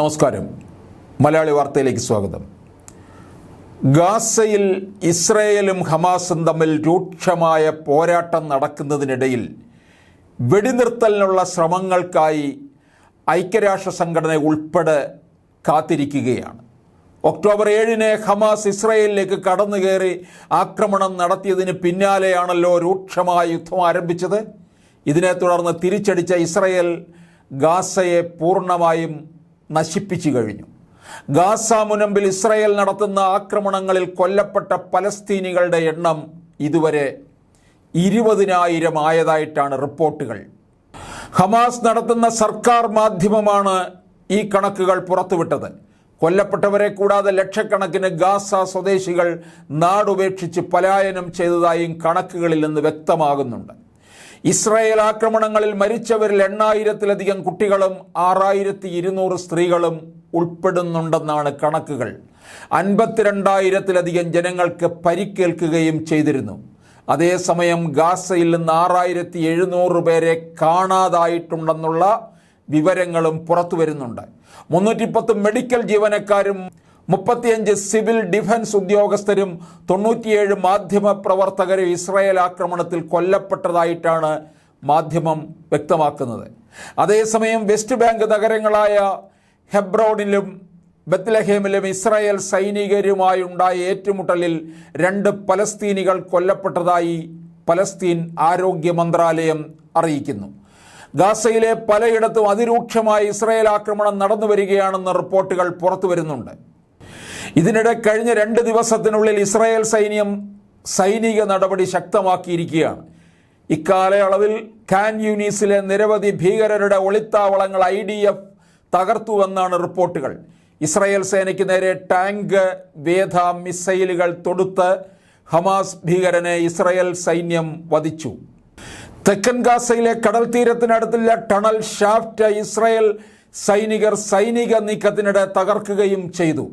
നമസ്കാരം. മലയാളി വാർത്തയിലേക്ക് സ്വാഗതം. ഗാസയിൽ ഇസ്രയേലും ഹമാസും തമ്മിൽ രൂക്ഷമായ പോരാട്ടം നടക്കുന്നതിനിടയിൽ വെടിനിർത്തലിനുള്ള ശ്രമങ്ങൾക്കായി ഐക്യരാഷ്ട്ര സംഘടന ഉൾപ്പെടെ കാത്തിരിക്കുകയാണ്. ഒക്ടോബർ ഏഴിന് ഹമാസ് ഇസ്രയേലിലേക്ക് കടന്നു കയറി ആക്രമണം നടത്തിയതിന് പിന്നാലെയാണല്ലോ രൂക്ഷമായ യുദ്ധം ആരംഭിച്ചത്. ഇതിനെ തുടർന്ന് തിരിച്ചടിച്ച ഇസ്രയേൽ ഗാസയെ പൂർണമായും നശിപ്പിച്ചു കഴിഞ്ഞു. ഗാസ മുനമ്പിൽ ഇസ്രയേൽ നടത്തുന്ന ആക്രമണങ്ങളിൽ കൊല്ലപ്പെട്ട പലസ്തീനികളുടെ എണ്ണം ഇതുവരെ ഇരുപതിനായിരം ആയതായിട്ടാണ് റിപ്പോർട്ടുകൾ. ഹമാസ് നടത്തുന്ന സർക്കാർ മാധ്യമമാണ് ഈ കണക്കുകൾ പുറത്തുവിട്ടത്. കൊല്ലപ്പെട്ടവരെ കൂടാതെ ലക്ഷക്കണക്കിന് ഗാസ സ്വദേശികൾ നാടുപേക്ഷിച്ച് പലായനം ചെയ്തതായും കണക്കുകളിൽ നിന്ന് വ്യക്തമാകുന്നുണ്ട്. ഇസ്രായേൽ ആക്രമണങ്ങളിൽ മരിച്ചവരിൽ എണ്ണായിരത്തിലധികം കുട്ടികളും ആറായിരത്തി ഇരുന്നൂറ് സ്ത്രീകളും ഉൾപ്പെടുന്നുണ്ടെന്നാണ് കണക്കുകൾ. അൻപത്തിരണ്ടായിരത്തിലധികം ജനങ്ങൾക്ക് പരിക്കേൽക്കുകയും ചെയ്തിരുന്നു. അതേസമയം ഗാസയിൽ നിന്ന് ആറായിരത്തി എഴുന്നൂറ് പേരെ കാണാതായിട്ടുണ്ടെന്നുള്ള വിവരങ്ങളും പുറത്തു വരുന്നുണ്ട് മുന്നൂറ്റിപ്പത്ത് മെഡിക്കൽ ജീവനക്കാരും മുപ്പത്തിയഞ്ച് സിവിൽ ഡിഫൻസ് ഉദ്യോഗസ്ഥരും തൊണ്ണൂറ്റിയേഴ് മാധ്യമ പ്രവർത്തകരും ഇസ്രായേൽ ആക്രമണത്തിൽ കൊല്ലപ്പെട്ടതായിട്ടാണ് മാധ്യമം വ്യക്തമാക്കുന്നത്. അതേസമയം വെസ്റ്റ് ബാങ്ക് നഗരങ്ങളായ ഹെബ്രോണിലും ബത്ലഹേമിലും ഇസ്രായേൽ സൈനികരുമായുണ്ടായ ഏറ്റുമുട്ടലിൽ രണ്ട് പലസ്തീനികൾ കൊല്ലപ്പെട്ടതായി പലസ്തീൻ ആരോഗ്യ മന്ത്രാലയം അറിയിക്കുന്നു. ഗാസയിലെ പലയിടത്തും അതിരൂക്ഷമായ ഇസ്രായേൽ ആക്രമണം നടന്നു വരികയാണെന്ന റിപ്പോർട്ടുകൾ പുറത്തു വരുന്നുണ്ട് ഇതിനിടെ കഴിഞ്ഞ രണ്ട് ദിവസത്തിനുള്ളിൽ ഇസ്രായേൽ സൈന്യം സൈനിക നടപടി ശക്തമാക്കിയിരിക്കുകയാണ്. ഇക്കാലയളവിൽ കാൻ യൂനീസിലെ നിരവധി ഭീകരരുടെ ഒളിത്താവളങ്ങൾ ഐ ഡി എഫ് തകർത്തുവെന്നാണ് റിപ്പോർട്ടുകൾ. ഇസ്രായേൽ സേനയ്ക്ക് നേരെ ടാങ്ക് വേധ മിസൈലുകൾ തൊടുത്ത് ഹമാസ് ഭീകരനെ ഇസ്രായേൽ സൈന്യം വധിച്ചു. തെക്കൻ ഗാസയിലെ കടൽ തീരത്തിനടുത്തുള്ള ടണൽ ഷാഫ്റ്റ് ഇസ്രായേൽ സൈനികർ സൈനിക നീക്കത്തിനിടെ തകർക്കുകയും ചെയ്തു.